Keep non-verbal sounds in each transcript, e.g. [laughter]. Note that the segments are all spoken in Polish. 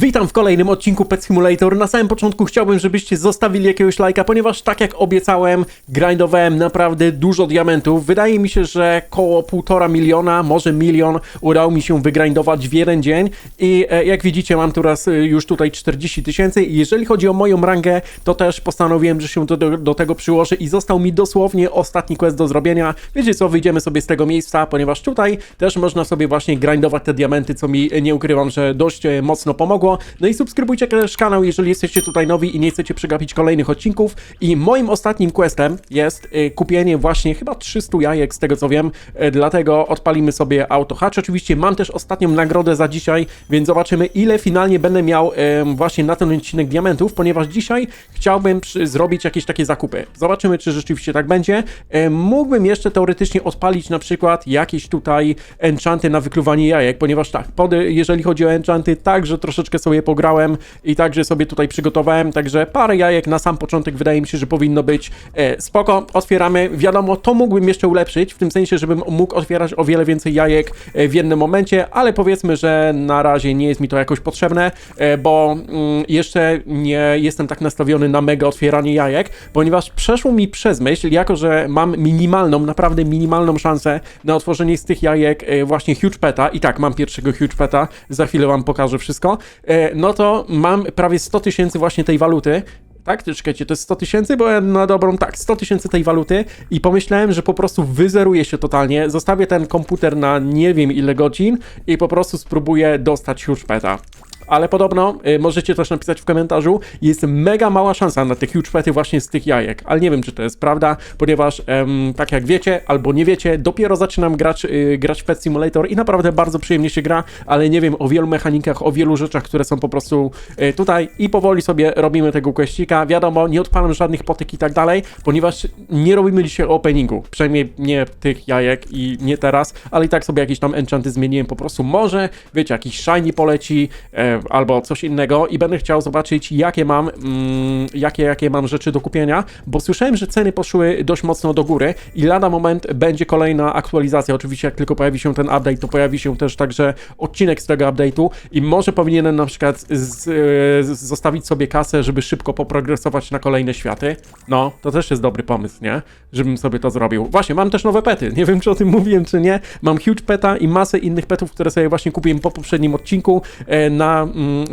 Witam w kolejnym odcinku Pet Simulator. Na samym początku chciałbym, żebyście zostawili jakiegoś lajka, ponieważ tak jak obiecałem, grindowałem naprawdę dużo diamentów. Wydaje mi się, że koło półtora miliona, może milion udało mi się wygrindować w jeden dzień i e, jak widzicie mam teraz e, już tutaj 40 tysięcy i jeżeli chodzi o moją rangę, to też postanowiłem, że się do, do, do tego przyłożę i został mi dosłownie ostatni quest do zrobienia. Wiecie co, wyjdziemy sobie z tego miejsca, ponieważ tutaj też można sobie właśnie grindować te diamenty, co mi e, nie ukrywam, że dość mocno pomogło. No i subskrybujcie też kanał, jeżeli jesteście tutaj nowi i nie chcecie przegapić kolejnych odcinków. I moim ostatnim questem jest y, kupienie właśnie chyba 300 jajek, z tego co wiem, y, dlatego odpalimy sobie auto hatch. Oczywiście mam też ostatnią nagrodę za dzisiaj, więc zobaczymy ile finalnie będę miał y, właśnie na ten odcinek diamentów, ponieważ dzisiaj chciałbym przy, zrobić jakieś takie zakupy. Zobaczymy, czy rzeczywiście tak będzie. Y, mógłbym jeszcze teoretycznie odpalić na przykład jakieś tutaj enchanty na wykluwanie jajek, ponieważ tak, pod, jeżeli chodzi o enchanty, także troszeczkę sobie pograłem i także sobie tutaj przygotowałem, także parę jajek na sam początek wydaje mi się, że powinno być e, spoko. Otwieramy, wiadomo, to mógłbym jeszcze ulepszyć, w tym sensie, żebym mógł otwierać o wiele więcej jajek e, w jednym momencie, ale powiedzmy, że na razie nie jest mi to jakoś potrzebne, e, bo mm, jeszcze nie jestem tak nastawiony na mega otwieranie jajek, ponieważ przeszło mi przez myśl, jako że mam minimalną, naprawdę minimalną szansę na otworzenie z tych jajek właśnie huge peta. I tak, mam pierwszego huge peta, za chwilę wam pokażę wszystko, no to mam prawie 100 tysięcy właśnie tej waluty, tak, czekajcie, to jest 100 tysięcy, bo ja na dobrą, tak, 100 tysięcy tej waluty i pomyślałem, że po prostu wyzeruję się totalnie, zostawię ten komputer na nie wiem ile godzin i po prostu spróbuję dostać huge peta ale podobno y, możecie też napisać w komentarzu, jest mega mała szansa na te huge pety właśnie z tych jajek, ale nie wiem, czy to jest prawda, ponieważ em, tak jak wiecie, albo nie wiecie, dopiero zaczynam grać, y, grać w Pet Simulator i naprawdę bardzo przyjemnie się gra, ale nie wiem o wielu mechanikach, o wielu rzeczach, które są po prostu y, tutaj i powoli sobie robimy tego questika. Wiadomo, nie odpalam żadnych potyk i tak dalej, ponieważ nie robimy dzisiaj openingu, przynajmniej nie tych jajek i nie teraz, ale i tak sobie jakieś tam enchanty zmieniłem po prostu. Może, wiecie, jakiś shiny poleci, albo coś innego i będę chciał zobaczyć, jakie mam, mm, jakie, jakie mam rzeczy do kupienia, bo słyszałem, że ceny poszły dość mocno do góry i lada moment będzie kolejna aktualizacja. Oczywiście, jak tylko pojawi się ten update, to pojawi się też także odcinek z tego update'u i może powinienem na przykład z, z, zostawić sobie kasę, żeby szybko poprogresować na kolejne światy. No, to też jest dobry pomysł, nie? Żebym sobie to zrobił. Właśnie, mam też nowe pety. Nie wiem, czy o tym mówiłem, czy nie. Mam huge peta i masę innych petów, które sobie właśnie kupiłem po poprzednim odcinku e, na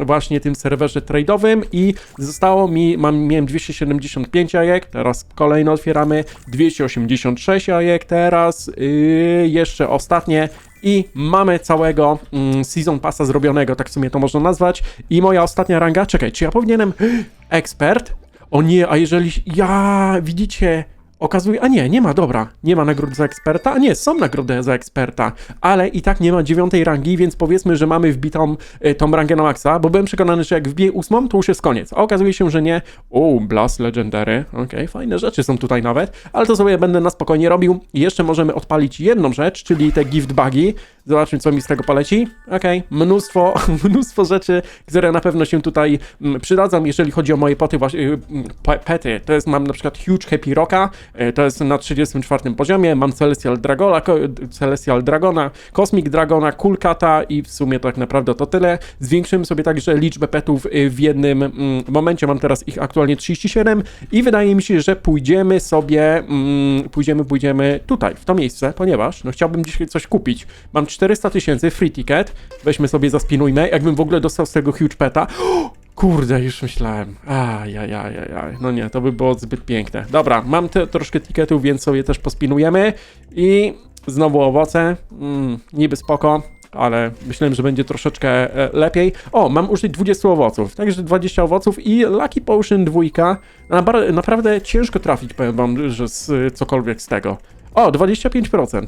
właśnie tym serwerze trade'owym i zostało mi, mam, miałem 275 jajek, teraz kolejno otwieramy 286 jajek, teraz yy, jeszcze ostatnie i mamy całego mm, Season Passa zrobionego, tak w sumie to można nazwać. I moja ostatnia ranga, czekaj, czy ja powinienem... [gasps] Ekspert? O nie, a jeżeli... Ja, widzicie... Okazuje, a nie, nie ma, dobra, nie ma nagrody za eksperta, a nie, są nagrody za eksperta, ale i tak nie ma dziewiątej rangi, więc powiedzmy, że mamy wbitą y, tą rangę na maksa, bo byłem przekonany, że jak wbiję ósmą, to już jest koniec, a okazuje się, że nie. O, Blast Legendary, okej, okay, fajne rzeczy są tutaj nawet, ale to sobie będę na spokojnie robił. Jeszcze możemy odpalić jedną rzecz, czyli te gift bugi, zobaczmy, co mi z tego poleci, okej, okay, mnóstwo, [laughs] mnóstwo rzeczy, które na pewno się tutaj mm, przydadzą, jeżeli chodzi o moje poty, właśnie, y, pe- pety, to jest, mam na przykład Huge Happy Rocka, E, To jest na 34 poziomie. Mam Celestial Dragona, ko- Celestial Dragona, Cosmic Dragona, Kulkata i w sumie tak naprawdę to tyle. Zwiększymy sobie także liczbę petów y, w jednym mm, momencie. Mam teraz ich aktualnie 37 i wydaje mi się, że pójdziemy sobie, mm, pójdziemy, pójdziemy tutaj, w to miejsce, ponieważ no chciałbym dzisiaj coś kupić. Mam 400 tysięcy free ticket. Weźmy sobie, zaspinujmy. Jakbym w ogóle dostał z tego huge peta. [gasps] Kurde, już myślałem. Ajajajajaj. No nie, to by było zbyt piękne. Dobra, mam te, troszkę tiketów, więc sobie też pospinujemy. I znowu owoce. Mm, niby spoko, ale myślałem, że będzie troszeczkę e, lepiej. O, mam użyć 20 owoców, także 20 owoców i Lucky Potion 2. Nabar- naprawdę ciężko trafić, powiem wam, że z cokolwiek z tego. O, 25%.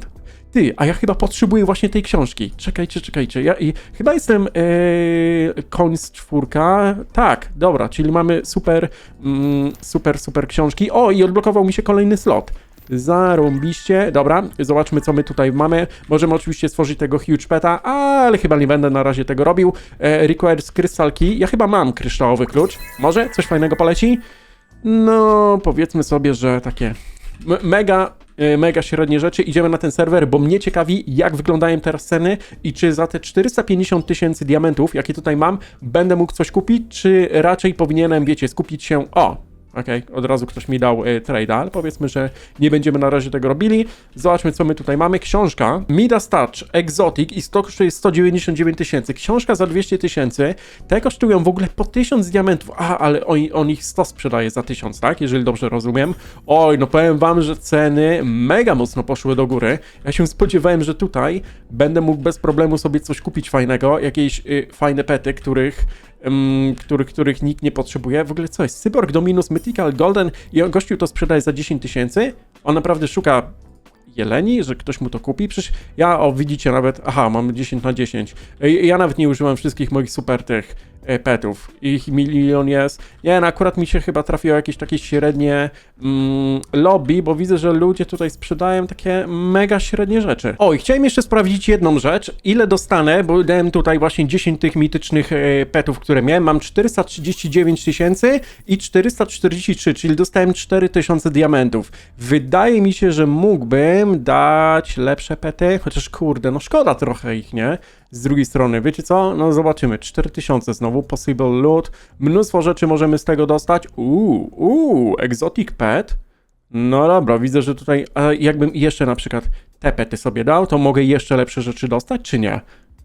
Ty, a ja chyba potrzebuję właśnie tej książki. Czekajcie, czekajcie. Ja i chyba jestem yy, koń z czwórka. Tak, dobra, czyli mamy super, mm, super, super książki. O, i odblokował mi się kolejny slot. Zarąbiście. Dobra, zobaczmy co my tutaj mamy. Możemy oczywiście stworzyć tego huge peta, ale chyba nie będę na razie tego robił. E, requires crystal key. Ja chyba mam kryształowy klucz. Może coś fajnego poleci? No, powiedzmy sobie, że takie mega mega średnie rzeczy. Idziemy na ten serwer, bo mnie ciekawi, jak wyglądają teraz ceny i czy za te 450 tysięcy diamentów, jakie tutaj mam, będę mógł coś kupić, czy raczej powinienem, wiecie, skupić się... O! Okej, od razu ktoś mi dał y, trade'a, ale powiedzmy, że nie będziemy na razie tego robili. Zobaczmy, co my tutaj mamy. Książka Midas Touch Exotic i to kosztuje 199 tysięcy. Książka za 200 tysięcy. Te kosztują w ogóle po 1000 diamentów. A, ale on, on ich 100 sprzedaje za 1000, tak? Jeżeli dobrze rozumiem. Oj, no powiem wam, że ceny mega mocno poszły do góry. Ja się spodziewałem, że tutaj będę mógł bez problemu sobie coś kupić fajnego. Jakieś y, fajne pety, których um, których, których nikt nie potrzebuje. W ogóle co jest? Cyborg Dominus Mythical Golden i gościu to sprzedaje za 10 tysięcy. On naprawdę szuka jeleni, że ktoś mu to kupi. Przecież ja, o widzicie nawet, aha, mam 10 na 10. Ja nawet nie używam wszystkich moich super tych petów. Ich milion jest. Nie, no akurat mi się chyba trafiło jakieś takie średnie mm, lobby, bo widzę, że ludzie tutaj sprzedają takie mega średnie rzeczy. O, i chciałem jeszcze sprawdzić jedną rzecz. Ile dostanę, bo dałem tutaj właśnie 10 tych mitycznych e, petów, które miałem. Mam 439 tysięcy i 443, czyli dostałem 4000 diamentów. Wydaje mi się, że mógłbym dać lepsze pety, chociaż kurde, no szkoda trochę ich, nie? Z drugiej strony, wiecie co? No zobaczymy. 4000 znowu, possible loot. Mnóstwo rzeczy możemy z tego dostać. Uuu, uuu, exotic pet. No dobra, widzę, że tutaj, a jakbym jeszcze na przykład te pety sobie dał, to mogę jeszcze lepsze rzeczy dostać, czy nie?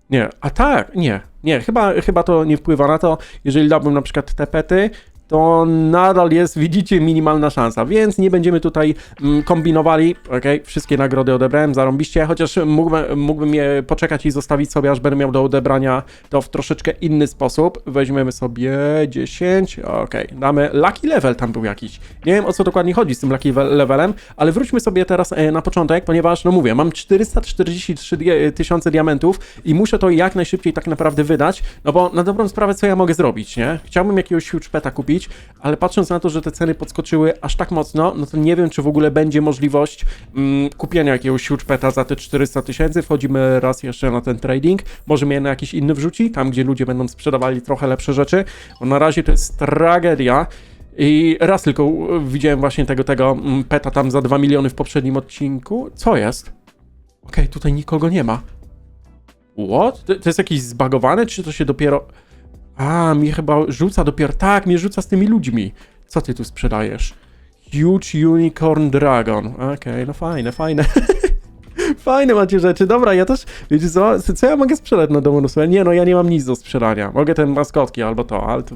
Nie, a tak, nie, nie, chyba, chyba to nie wpływa na to. Jeżeli dałbym na przykład te pety, to nadal jest, widzicie, minimalna szansa, więc nie będziemy tutaj mm, kombinowali. Ok, wszystkie nagrody odebrałem, zarąbiście, chociaż mógłbym, mógłbym je poczekać i zostawić sobie, aż będę miał do odebrania to w troszeczkę inny sposób. Weźmiemy sobie 10, ok, damy lucky level, tam był jakiś. Nie wiem o co dokładnie chodzi z tym lucky levelem, ale wróćmy sobie teraz e, na początek, ponieważ, no mówię, mam 443 di tysiące diamentów i muszę to jak najszybciej tak naprawdę wydać, no bo na dobrą sprawę co ja mogę zrobić, nie? Chciałbym jakiegoś huge peta kupić, ale patrząc na to, że te ceny podskoczyły aż tak mocno, no to nie wiem, czy w ogóle będzie możliwość mm, kupienia jakiegoś huge za te 400 tysięcy. Wchodzimy raz jeszcze na ten trading. Może mnie na jakiś inny wrzuci, tam gdzie ludzie będą sprzedawali trochę lepsze rzeczy, bo na razie to jest tragedia. I raz tylko widziałem właśnie tego, tego mm, peta tam za 2 miliony w poprzednim odcinku. Co jest? Okej, okay, tutaj nikogo nie ma. What? To, to jest jakieś zbagowane, czy to się dopiero... A, mi chyba rzuca dopiero. Tak, mnie rzuca z tymi ludźmi. Co ty tu sprzedajesz? Huge Unicorn Dragon. Okej, okay, no fajne, fajne. [laughs] Fajne macie rzeczy. Dobra, ja też, wiecie co, co ja mogę sprzedać na domu Nie, no ja nie mam nic do sprzedania. Mogę ten maskotki albo to, ale to,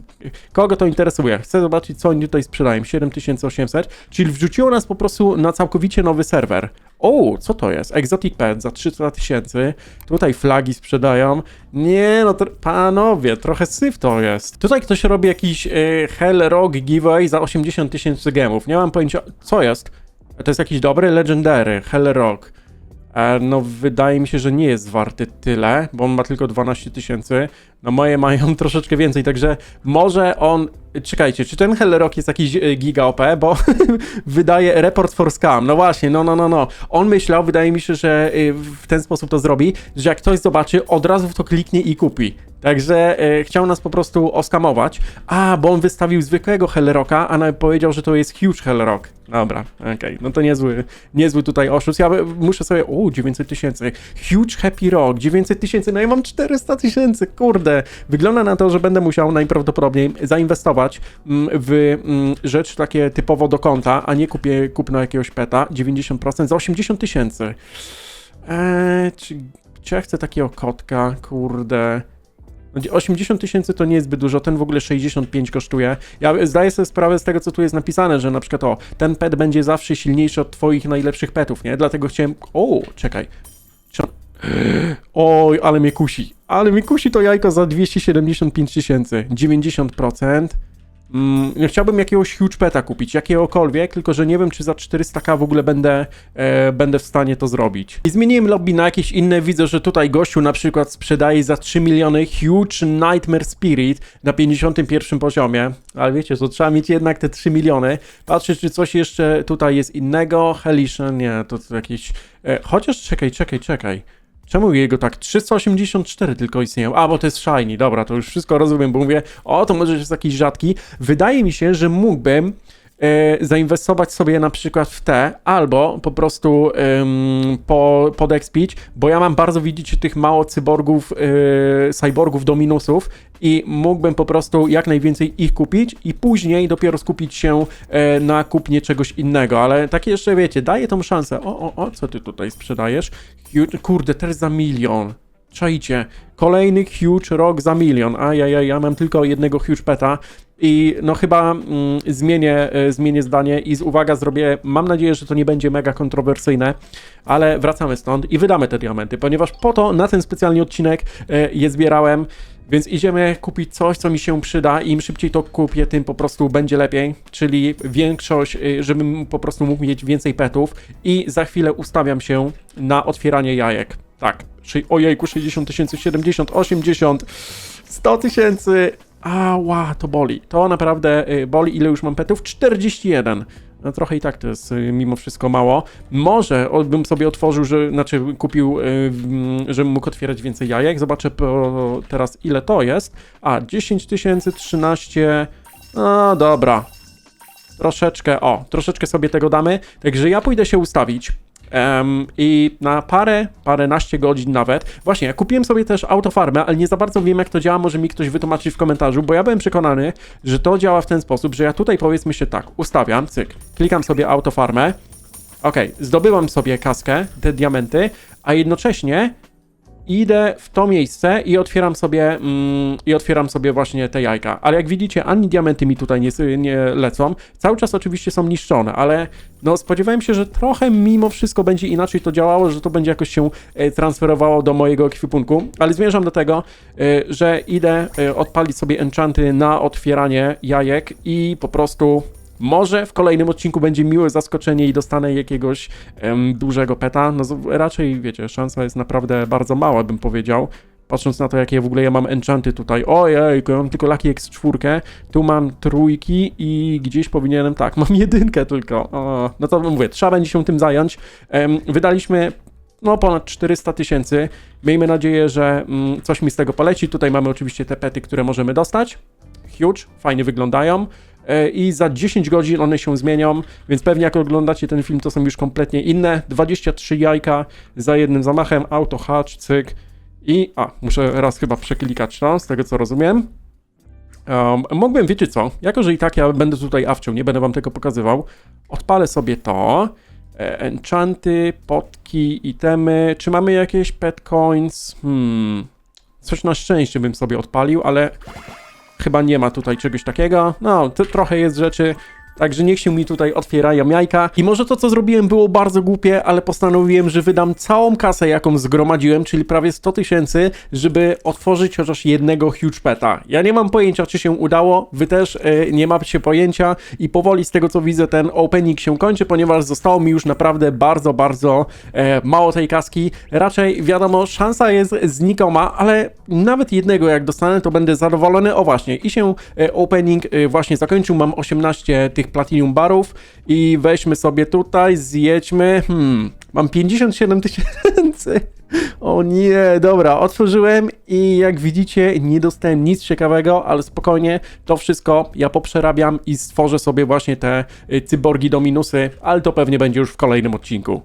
kogo to interesuje? Chcę zobaczyć, co oni tutaj sprzedają. 7800, czyli wrzuciło nas po prostu na całkowicie nowy serwer. O, co to jest? Exotic Pet za 300 tysięcy. Tutaj flagi sprzedają. Nie, no panowie, trochę syf to jest. Tutaj ktoś robi jakiś y, Hell Rock giveaway za 80 tysięcy gemów. Nie mam pojęcia, co jest. To jest jakiś dobry Legendary, Hell Rock. E, no wydaje mi się, że nie jest warty tyle, bo on ma tylko 12 tysięcy. No moje mają [laughs] troszeczkę więcej, także może on... Czekajcie, czy ten Hellrock jest jakiś e, giga OP, bo [laughs] wydaje report for scam. No właśnie, no, no, no, no. On myślał, wydaje mi się, że e, w ten sposób to zrobi, że jak ktoś zobaczy, od razu w to kliknie i kupi. Także e, chciał nas po prostu oskamować. A, bo on wystawił zwykłego Hellrocka, a nawet powiedział, że to jest huge Hellrock. Dobra, okej, okay. no to niezły, niezły tutaj oszust. Ja muszę sobie, o, 900 tysięcy. Huge Happy Rock, 900 tysięcy, no ja mam 400 tysięcy, kurde. Wygląda na to, że będę musiał najprawdopodobniej zainwestować mm, w mm, rzecz takie typowo do konta, a nie kupię kupno jakiegoś peta, 90% za 80 tysięcy. Eee, czy, czy ja chcę takiego kotka, kurde... 80 no, tysięcy to nie jest zbyt dużo, ten w ogóle 65 kosztuje. Ja zdaję sobie sprawę z tego, co tu jest napisane, że na przykład o, ten pet będzie zawsze silniejszy od twoich najlepszych petów, nie? Dlatego chciałem... O, czekaj. [gasps] Oj, ale mnie kusi. Ale mnie kusi to jajko za 275 tysięcy. 90%. Mm, chciałbym jakiegoś huge peta kupić, jakiegokolwiek, tylko że nie wiem, czy za 400k w ogóle będę, e, będę w stanie to zrobić. I zmieniłem lobby na jakieś inne, widzę, że tutaj gościu na przykład sprzedaje za 3 miliony Huge Nightmare Spirit na 51 poziomie, ale wiecie, to trzeba mieć jednak te 3 miliony. Patrzę, czy coś jeszcze tutaj jest innego. Hellish, nie, to, to jakieś... E, chociaż czekaj, czekaj, czekaj. Czemu jego tak 384 tylko istnieją? A, bo to jest shiny, dobra, to już wszystko rozumiem, bo mówię, o, to może jest jakiś rzadki. Wydaje mi się, że mógłbym zainwestować sobie na przykład w te, albo po prostu em, po, podekspić, bo ja mam bardzo, widzicie, tych mało cyborgów, e, cyborgów do minusów i mógłbym po prostu jak najwięcej ich kupić i później dopiero skupić się e, na kupnie czegoś innego, ale takie jeszcze, wiecie, daję tą szansę. O, o, o, co ty tutaj sprzedajesz? Kurde, też za milion. Czajcie, kolejny huge rock za milion. Ajajaj, ja mam tylko jednego huge peta i no chyba mm, zmienię, e, zmienię zdanie i z uwaga zrobię, mam nadzieję, że to nie będzie mega kontrowersyjne, ale wracamy stąd i wydamy te diamenty, ponieważ po to na ten specjalny odcinek e, je zbierałem, więc idziemy kupić coś, co mi się przyda. I im szybciej to kupię, tym po prostu będzie lepiej, czyli większość, y, żebym po prostu mógł mieć więcej petów. I za chwilę ustawiam się na otwieranie jajek. Tak, szy- ojejku, 60 tysięcy, 70, 80, 100 tysięcy, ała, to boli, to naprawdę y, boli, ile już mam petów? 41. No trochę i tak to jest y, mimo wszystko mało. Może bym sobie otworzył, że, znaczy kupił, y, mm, żebym mógł otwierać więcej jajek. Zobaczę teraz ile to jest. A, 10 tysięcy, 13. No dobra. Troszeczkę, o, troszeczkę sobie tego damy. Także ja pójdę się ustawić. Em, I na parę, paręnaście godzin nawet. Właśnie, ja kupiłem sobie też autofarmę, ale nie za bardzo wiem, jak to działa. Może mi ktoś wytłumaczyć w komentarzu, bo ja byłem przekonany, że to działa w ten sposób, że ja tutaj powiedzmy się tak, ustawiam, cyk, klikam sobie autofarmę. Okej, zdobywam sobie kaskę, te diamenty, a jednocześnie idę w to miejsce i otwieram sobie mm, i otwieram sobie właśnie te jajka. Ale jak widzicie, ani diamenty mi tutaj nie, nie lecą. Cały czas oczywiście są niszczone, ale no spodziewałem się, że trochę mimo wszystko będzie inaczej to działało, że to będzie jakoś się e, transferowało do mojego ekwipunku, ale zmierzam do tego, e, że idę e, odpalić sobie enchanty na otwieranie jajek i po prostu może w kolejnym odcinku będzie miłe zaskoczenie i dostanę jakiegoś em, dużego peta. No raczej, wiecie, szansa jest naprawdę bardzo mała, bym powiedział. Patrząc na to, jakie w ogóle ja mam enchanty tutaj. Ojej, ja mam tylko Lucky X4, tu mam trójki i gdzieś powinienem, tak, mam jedynkę tylko. O, no to mówię, trzeba będzie się tym zająć. Em, wydaliśmy no ponad 400 tysięcy. Miejmy nadzieję, że mm, coś mi z tego poleci. Tutaj mamy oczywiście te pety, które możemy dostać. Huge, fajnie wyglądają. E, I za 10 godzin one się zmienią, więc pewnie jak oglądacie ten film, to są już kompletnie inne. 23 jajka za jednym zamachem, auto hatch, cyk. I, a, muszę raz chyba przeklikać to, z tego co rozumiem. Um, mógłbym, wiecie co, jako że i tak ja będę tutaj awcią, nie będę wam tego pokazywał, odpalę sobie to, e, enchanty, potki, itemy, czy mamy jakieś pet coins? Hmm, coś na szczęście bym sobie odpalił, ale chyba nie ma tutaj czegoś takiego, no, trochę jest rzeczy, Także niech się mi tutaj otwierają jajka. I może to, co zrobiłem, było bardzo głupie, ale postanowiłem, że wydam całą kasę, jaką zgromadziłem, czyli prawie 100 tysięcy, żeby otworzyć chociaż jednego huge peta. Ja nie mam pojęcia, czy się udało, wy też e, nie macie pojęcia i powoli z tego, co widzę, ten opening się kończy, ponieważ zostało mi już naprawdę bardzo, bardzo e, mało tej kaski. Raczej, wiadomo, szansa jest znikoma, ale nawet jednego jak dostanę, to będę zadowolony. O właśnie, i się e, opening e, właśnie zakończył, mam 18 tych platinum barów i weźmy sobie tutaj, zjedźmy, hmm, mam 57 tysięcy. O nie, dobra, otworzyłem i jak widzicie nie dostałem nic ciekawego, ale spokojnie, to wszystko ja poprzerabiam i stworzę sobie właśnie te y, cyborgi do minusy, ale to pewnie będzie już w kolejnym odcinku.